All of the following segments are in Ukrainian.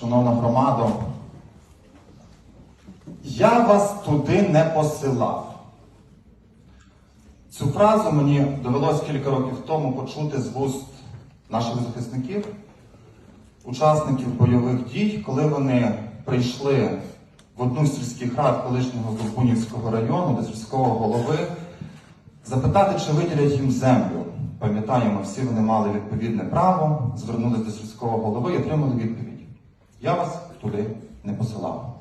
шановна громадо, я вас туди не посилав. Цю фразу мені довелось кілька років тому почути з вуст наших захисників, учасників бойових дій, коли вони прийшли в одну з сільських рад колишнього Горбунівського району до сільського голови запитати, чи виділять їм землю. Пам'ятаємо, всі вони мали відповідне право, звернулися до сільського голови і отримали відповідь. Я вас туди не посилав.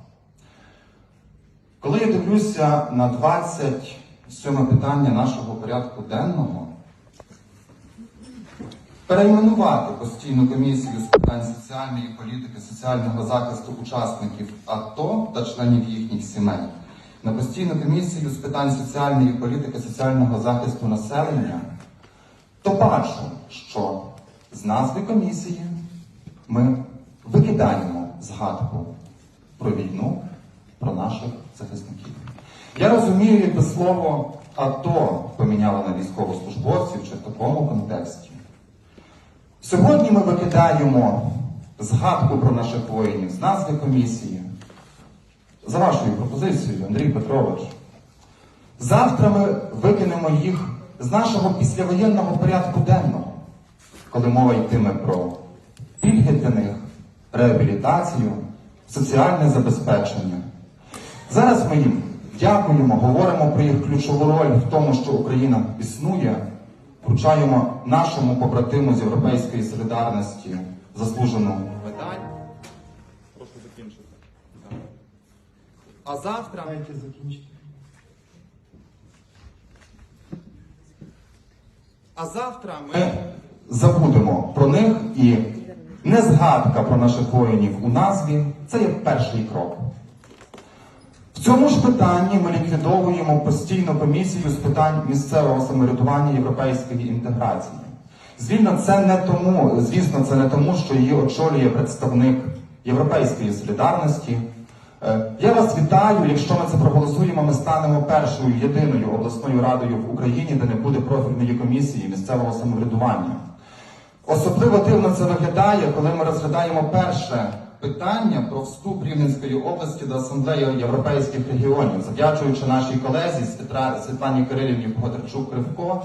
Коли я дивлюся на 27 питання нашого порядку денного, перейменувати постійну комісію з питань соціальної політики, соціального захисту учасників АТО та членів їхніх сімей на постійну комісію з питань соціальної політики, соціального захисту населення, то бачу, що з назви комісії ми викидаємо згадку про війну, про наших захисників. Я розумію, якби слово АТО поміняло на військовослужбовців чи в такому контексті. Сьогодні ми викидаємо згадку про наших воїнів з назви комісії. За вашою пропозицією, Андрій Петрович. Завтра ми викинемо їх з нашого післявоєнного порядку денного, коли мова йтиме про пільги для них, реабілітацію, соціальне забезпечення. Зараз ми їм дякуємо, говоримо про їх ключову роль в тому, що Україна існує, вручаємо нашому побратиму з Європейської солідарності заслужену медаль. Прошу закінчити. А завтра закінчити. А завтра ми забудемо про них і не згадка про наших воїнів у назві це є перший крок. В цьому ж питанні ми ліквідовуємо постійну комісію з питань місцевого самоврядування європейської інтеграції. Звільно, це не тому, звісно, це не тому, що її очолює представник Європейської солідарності. Е, Я вас вітаю. Якщо ми це проголосуємо, ми станемо першою єдиною обласною радою в Україні, де не буде профільної комісії місцевого самоврядування. Особливо дивно це виглядає, коли ми розглядаємо перше питання про вступ Рівненської області до Асамблеї європейських регіонів, завдячуючи нашій колезі Світлані Кирилівні Богодарчук Кривко,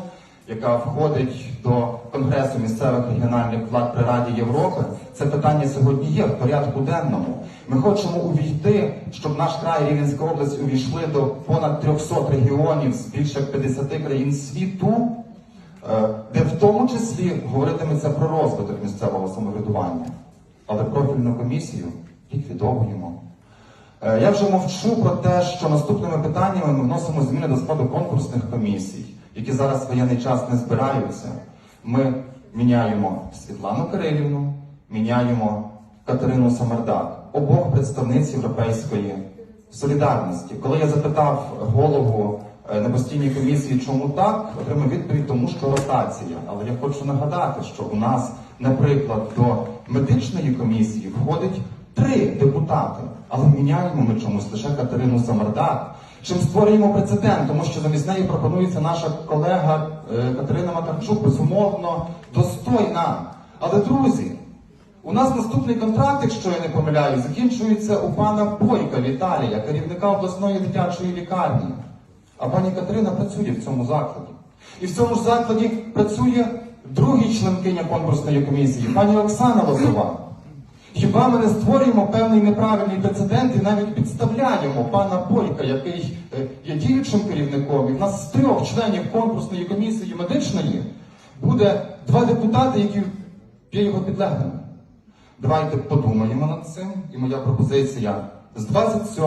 яка входить до Конгресу місцевих регіональних влад при Раді Європи. Це питання сьогодні є в порядку денному. Ми хочемо увійти, щоб наш край Рівненська область увійшли до понад 300 регіонів з більше 50 країн світу. Е, де в тому числі говоритиметься про розвиток місцевого самоврядування. Але профільну комісію ліквідовуємо. Е, Я вже мовчу про те, що наступними питаннями ми вносимо зміни до складу конкурсних комісій, які зараз в воєнний час не збираються. Ми міняємо Світлану Кирилівну, міняємо Катерину Самардак, обох представниць Європейської солідарності. Коли я запитав голову на постійній комісії, чому так, отримав відповідь, тому що ротація. Але я хочу нагадати, що у нас, наприклад, до медичної комісії входить три депутати, але міняємо ми чомусь лише Катерину Самардак. Чим створюємо прецедент, тому що замість неї пропонується наша колега е, Катерина Макарчук, безумовно, достойна. Але друзі, у нас наступний контракт, якщо я не помиляю, закінчується у пана Бойка Віталія, керівника обласної дитячої лікарні. А пані Катерина працює в цьому закладі. І в цьому ж закладі працює другий членкиня конкурсної комісії, пані Оксана Лозова. Хіба ми не створюємо певний неправильний прецедент і навіть підставляємо пана Бойка, який е, є діючим керівником, і в нас з трьох членів конкурсної комісії медичної буде два депутати, які є його підлеглими. Давайте подумаємо над цим. І моя пропозиція з 27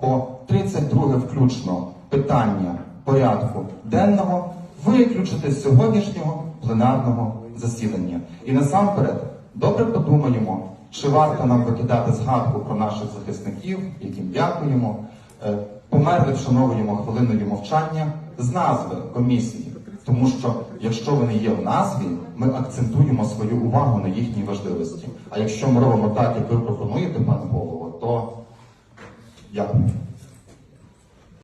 по 32 включно питання порядку денного виключити з сьогоднішнього пленарного засідання. І насамперед добре подумаємо, чи варто нам викидати згадку про наших захисників, яким дякуємо, е, померли вшановуємо хвилиною мовчання з назви комісії. Тому що якщо вони є в назві, ми акцентуємо свою увагу на їхній важливості. А якщо ми робимо так, як ви пропонуєте, пане голово, то дякую.